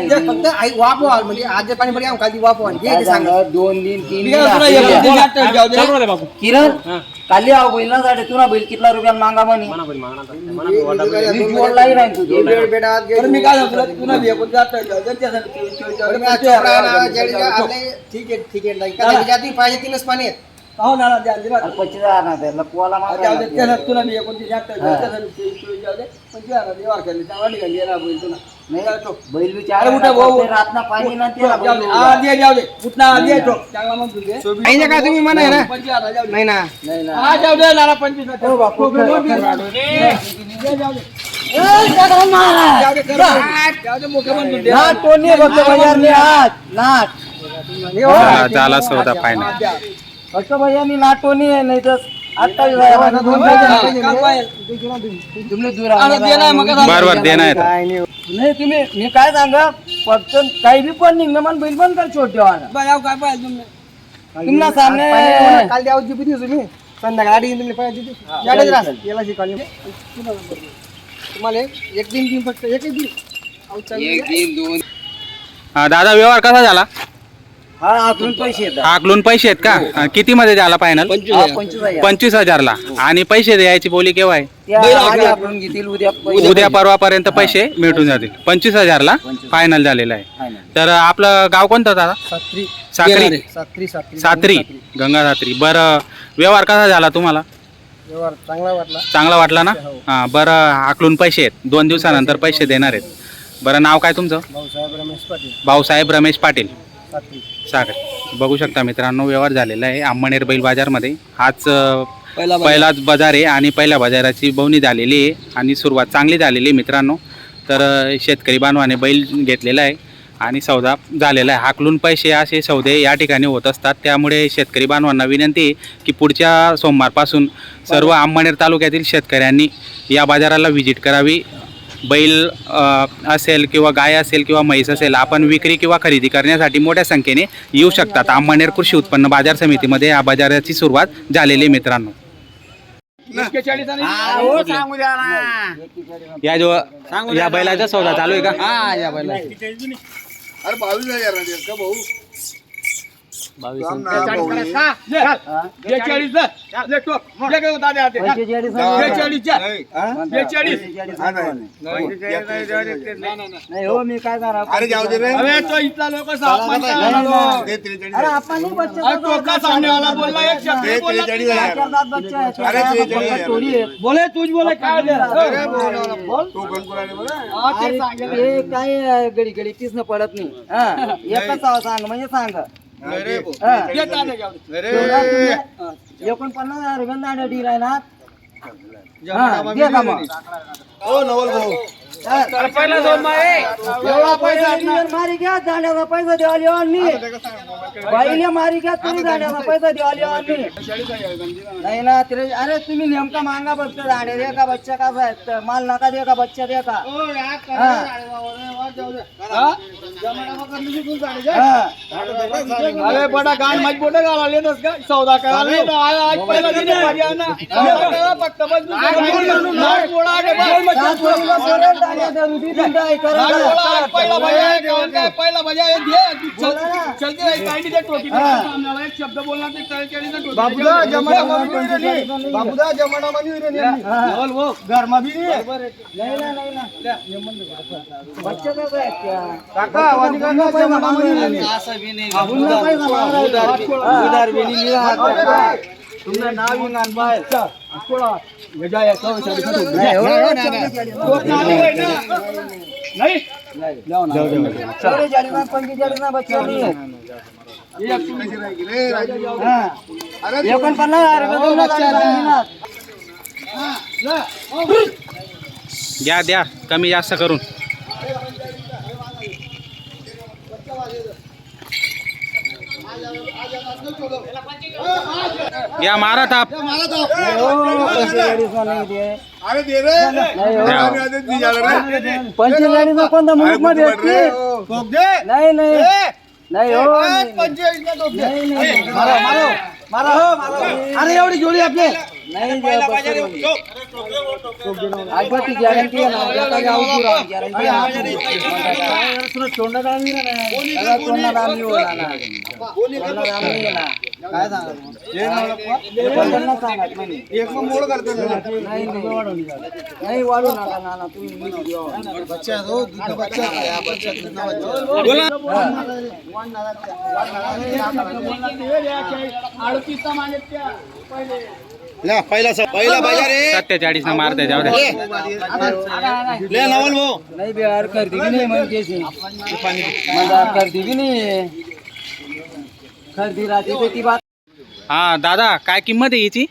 ते फक्त आई वापवा म्हणजे आज जे पाणी पडे खाली वापवा हे काय ते सांगा सांगा दोन दिन तीन तुला एक. किरण काली आव बैल ना साडे तुला बैल कितला रुपयान मागा म्हणे? मी जोडलाही नाही. तू जोडला. बेड बेड आत बरं मी काय सांगतो तुला बी आपण जात जेडी- नाही आहेत. हो ना, द्या, दिला. आणि जाऊ दे, मागा तुला एकोणतीस जाऊ दे, जाऊ दे, चांगला बैल तुला. नाही जाऊ दे. बैल बी अरे चार उठा भाऊ. रातना पाणी ना त्याला जाऊ दे, बैल हा, दे, जाऊ दे. उठला, दे, ठोक. चांगला मग तू दे. नाही ना का तुम्ही म्हणा ना पंचवीस हजार जाऊ दे. नाही ना नाही ना हा, जाऊ दे, नाना, पंचवीस हजार. हो बापू, हो, हो, दे, हो, जाऊ दे. दे, जाऊ दे. जाऊ दे, कर. जाऊ दे, मोठं पण तू दे. ना टोनी फक्त बजारने आज नाट हा, झाला सौदा फायनल हा, द्या. फक्त भैयानी नाट टोनी आहे नाही तर हा, बरोबर दे नाही नाही नाही तुम्ही मी काय सांगा फक्त काही बी पण निघणं मला बैल पण कर छोटे अहो, काय पाहिजे तुम्ही? तुम्हाला सामने काल द्यावं जी तुम्ही संध्याकाळी तुम्ही पाहिजे याला शिकवली तुम्हाला एक दिन दिन फक्त एक दिन. हा, दादा व्यवहार कसा झाला? हा आकलून पैसे येतात. आकलून पैसे आहेत का? किती मध्ये झाला फायनल हा, पंचवीस हजार. पंचवीस हजारला. आणि पैसे द्यायची बोली केव्हा आहे? त्या आधी आकलून घेतील उद्या पैसे उद्या परवापर्यंत पैसे मिळून जातील. पंचवीस हजारला फायनल झालेला आहे. तर आपलं गाव कोणतं दादा? सात्री. साक्री सात्री सात्री. सात्री. गंगा सात्री. बरं व्यवहार कसा झाला तुम्हाला? व्यवहार चांगला वाटला. चांगला वाटला ना? हां बरं आकलून पैसे आहेत. दोन दिवसानंतर पैसे देणार आहेत. बरं नाव काय तुमचं? भाऊसाहेब रमेश पाटील. भाऊसाहेब रमेश पाटील. सागर बघू शकता मित्रांनो व्यवहार झालेला आहे. आंबनेर बैल बाजारमध्ये. हाच. पहिलाच बाजार आहे आणि पहिल्या बाजाराची बवणी झालेली आहे आणि सुरुवात चांगली झालेली आहे मित्रांनो. तर शेतकरी बांधवाने बैल घेतलेला आहे आणि सौदा झालेला आहे. हाकलून पैसे असे सौदे या ठिकाणी होत असतात. त्यामुळे शेतकरी बांधवांना विनंती आहे की पुढच्या सोमवारपासून सर्व आंबनेर तालुक्यातील शेतकऱ्यांनी या बाजाराला व्हिजिट करावी. बैल असेल किंवा गाय असेल किंवा म्हैस असेल आपण विक्री किंवा खरेदी करण्यासाठी मोठ्या संख्येने येऊ शकतात. अंबनेर कृषी उत्पन्न बाजार समितीमध्ये या बाजाराची सुरुवात झालेली आहे मित्रांनो. आणि- या जो या बैलाचा सौदा चालू आहे का? हा, या. पंचेचाळीस हजार जा. बेचाळीस. पंचेचाळीस हजार. नाही. हो? मी काय करा? अरे तो इथला लोक सापमान करायला आलो. अरे आपण नाही बच्चे अरे तो का सामनेवाला बोलला एक शब्द नाही बोलला तुम्ही. चार चार दात बच्चे आहेत. फक्त टोळी आहे. बोले तुझ बोले काय दे बोल. हा, ते अरे सांगेल. ते काय गडी गडी तीच न पडत नाही. हा. एकच सांग म्हणजे सांग. एकोणपन्नास हजार रुपये दांड्या डील आहे ना. हा, दे का मग? पैसा मारी घ्या दांड्याचा पैसा द्यावा लिहा मी. बाईले मारी घ्या तुम्ही दांड्याचा पैसा द्यावा नाही ना तिथे अरे तुम्ही नेमका मांगा बघतो दांड्या दे का बच्चा का साहेब माल नका दे का बच्चा दे का हा. हा? हा. अरे बडा गान मजबूत घाला लेतस का सौदा करायला आज पहिला दिन आहे माझी फक्त. नाक बस. सात वरीला आहे, करा नाक. पहिला आहे, काय? पहिला आहे, दे. बोला ना. चलते नाही, टोकी दे. सामन्याला एक शब्द बोलला ते तळकेळीनं टोकी दे. बाबूदा जमाना दे. मामी विरणी. बाबूदा जमाना मामी विरणी. बोल, बोल. घरमा बी नाही. नाही ना नाही ना बच्चा कसं आहेत त्या? काका आवाज काका जमाना मामी विरणी. पुन्हा पैसा मागायला. तुमने नाव ही नान बाय. थोडा गजा या सौ साडे सौ. नाही, हो, चव्वेचाळीस. नाही हे हा. द्या द्या. कमी जास्त करून. या मारा ताप. ना कोणता ते? नाही नाही. नाही हो नाही नाही अरे एवढी जोडी आपले नाही द्या, बच्चा नाही. आजची गॅरंटी आहे ना एका गावची काय सांगा? नाही एक मग मोड करतो नाही. नाही वाढू नका ना तुम्ही नीट घ्या. बच्चा है तो दूध का बच्चा है या बच्चा दूध का बच्चा ला पहिला पहिला बाजार रे. सत्तेचाळीस न मारते जाऊ द्या ले नवल भाऊ नाही बिहार करते की नाही म्हणजे माझा करते की नाही? खरेदी राहते तर ती बात हा दादा काय किंमत आहे याची?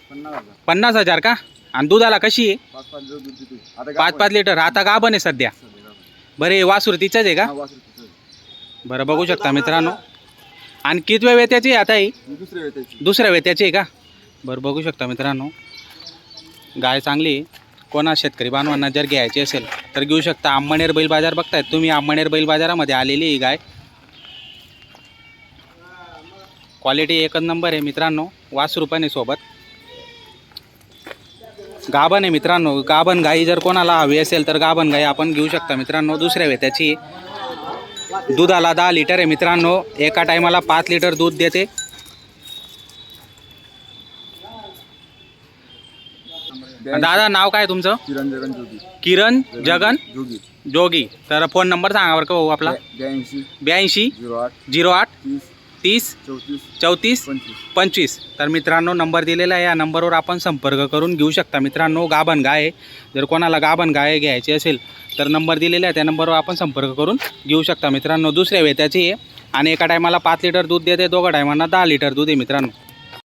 पन्नास हजार का? आणि दुधाला कशी आहे? पाच पाच लिटर. आता गाभण आहे सध्या. बरं वासूर तिचंच आहे का? बरं बघू शकता मित्रांनो. आणि कितव्या वेत्याची आहे आता ही? दुसऱ्या वेत्याची आहे. का? बरं बघू शकता मित्रांनो. गाय चांगली आहे. कोणा शेतकरी बांधवांना जर घ्यायची असेल तर घेऊ शकता. आंबणेर बैल बाजार बघतायत तुम्ही. आंबणेर बैल बाजारामध्ये आलेली ही गाय. क्वालिटी एकच नंबर आहे मित्रांनो वास रुपयाने सोबत. गाभण आहे मित्रांनो गाभण गाई जर कोणाला हवी असेल तर गाभण गाई आपण घेऊ शकता मित्रांनो. दुसऱ्या वेत्याची दुधाला दहा लिटर आहे मित्रांनो एका टायमाला पाच लिटर दूध देते. दादा नाव काय तुमचं? किरण जगन जोगी. किरण जगन जोगी. जोगी. तर फोन नंबर सांगा बरं का भाऊ आपला. ब्याऐंशी. ब्याऐंशी. झिरो आठ. झिरो आठ. तीस तीस चौतीस चौतीस पंचवीस. पंचवीस. तर मित्रांनो नंबर दिलेला आहे. या नंबरवर आपण संपर्क करून घेऊ शकता. मित्रांनो गाभण गाय आहे. जर कोणाला गाभण गाय घ्यायची असेल तर नंबर दिलेला आहे. त्या नंबरवर आपण संपर्क करून घेऊ शकता. मित्रांनो दुसऱ्या वेत्याची आहे. आणि एका टायमाला पाच लिटर दूध देते दोघा टायमांना दहा लिटर दूध आहे मित्रांनो.